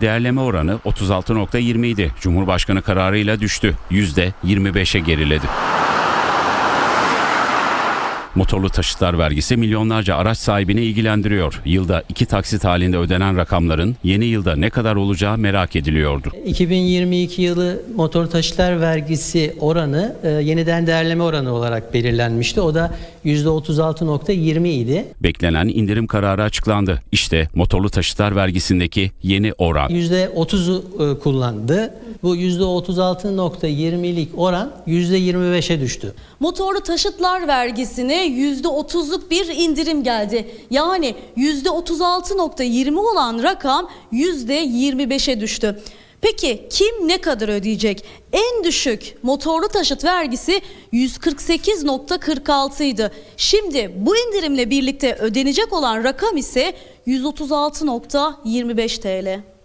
değerleme oranı 36.20 idi. Cumhurbaşkanı kararıyla düştü. %25'e geriledi. Motorlu taşıtlar vergisi milyonlarca araç sahibini ilgilendiriyor. Yılda iki taksit halinde ödenen rakamların yeni yılda ne kadar olacağı merak ediliyordu. 2022 yılı motor taşıtlar vergisi oranı e, yeniden değerleme oranı olarak belirlenmişti. O da %36.20 idi. Beklenen indirim kararı açıklandı. İşte motorlu taşıtlar vergisindeki yeni oran. %30'u e, kullandı. Bu %36.20'lik oran %25'e düştü. Motorlu taşıtlar vergisine %30'luk bir indirim geldi. Yani %36.20 olan rakam %25'e düştü. Peki kim ne kadar ödeyecek? En düşük motorlu taşıt vergisi 148.46 idi. Şimdi bu indirimle birlikte ödenecek olan rakam ise 136.25 TL.